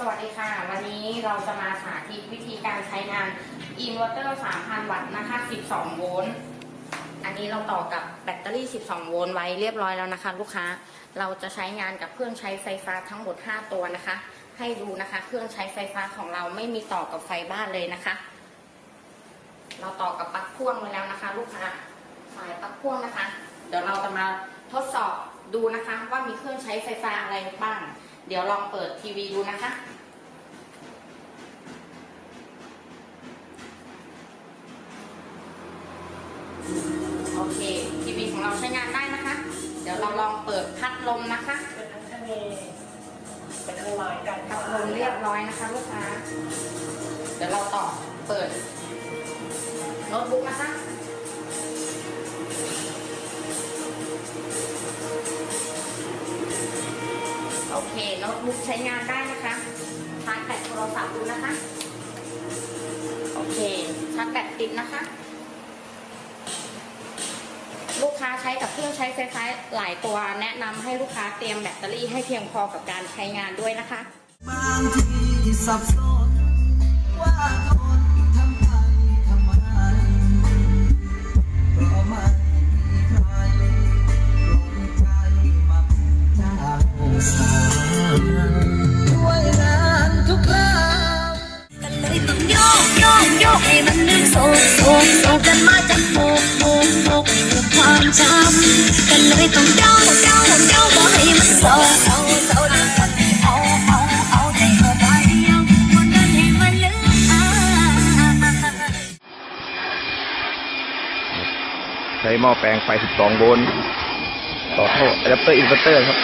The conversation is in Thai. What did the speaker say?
สวัสดีค่ะ วันนี้เราจะมาสาธิตวิธีการใช้งานอินเวอร์เตอร์ 3,000 วัตต์นะคะ 12 โวลต์ อันนี้เราต่อกับแบตเตอรี่ 12 โวลต์ไว้เรียบร้อยแล้วนะคะ ลูกค้า เราจะใช้งานกับเครื่องใช้ไฟฟ้าทั้งหมด 5 ตัวนะคะ ให้ดูนะคะ เครื่องใช้ไฟฟ้าของเราไม่มีต่อกับไฟบ้านเลยนะคะ เราต่อกับปลั๊กพ่วงไว้แล้วนะคะ ลูกค้า สายปลั๊กพ่วงนะคะ เดี๋ยวเราจะมาทดสอบดูนะคะว่ามีเครื่องใช้ไฟฟ้าอะไรบ้าง เดี๋ยวลองเปิดทีวีดูนะคะ โอเค ทีวีของเราใช้งานได้นะคะ เดี๋ยวเราลองเปิดพัดลมนะคะเป็นทั้งทะเลเป็นทั้งลอยกันพัดลมเรียบร้อยนะคะลูกค้า เดี๋ยวเราต่อเปิดโน้ตบุ๊กนะคะ โอเคโน้ตบุ๊กใช้งานได้นะคะชาร์จแบตโทรศัพท์ดูนะคะ โอเคชาร์จแบตติดนะคะ ลูกค้าใช้กับเครื่องใช้ไฟฟ้าหลายตัว แนะนำให้ลูกค้าเตรียมแบตเตอรี่ให้เพียงพอกับการใช้งานด้วยนะคะ บางทีสับสนว่าคนทำไปทำไมเพราะไม่มีใครลงใจมาเป็นเจ้าสาว ส่งส่งส่งกันมาจากหกหกหกคือความจำกันเลยต้องเจ้าเจ้าเจ้าบอกให้มันโศกโศกโศกดึงคนให้เอาเอาเอาใจเธอไปยังวันนั้นให้มันลืมอ่าใช้หม้อแปลงไฟ 12 โวลต์ต่อเข้าอะแดปเตอร์อินเวอร์เตอร์ครับ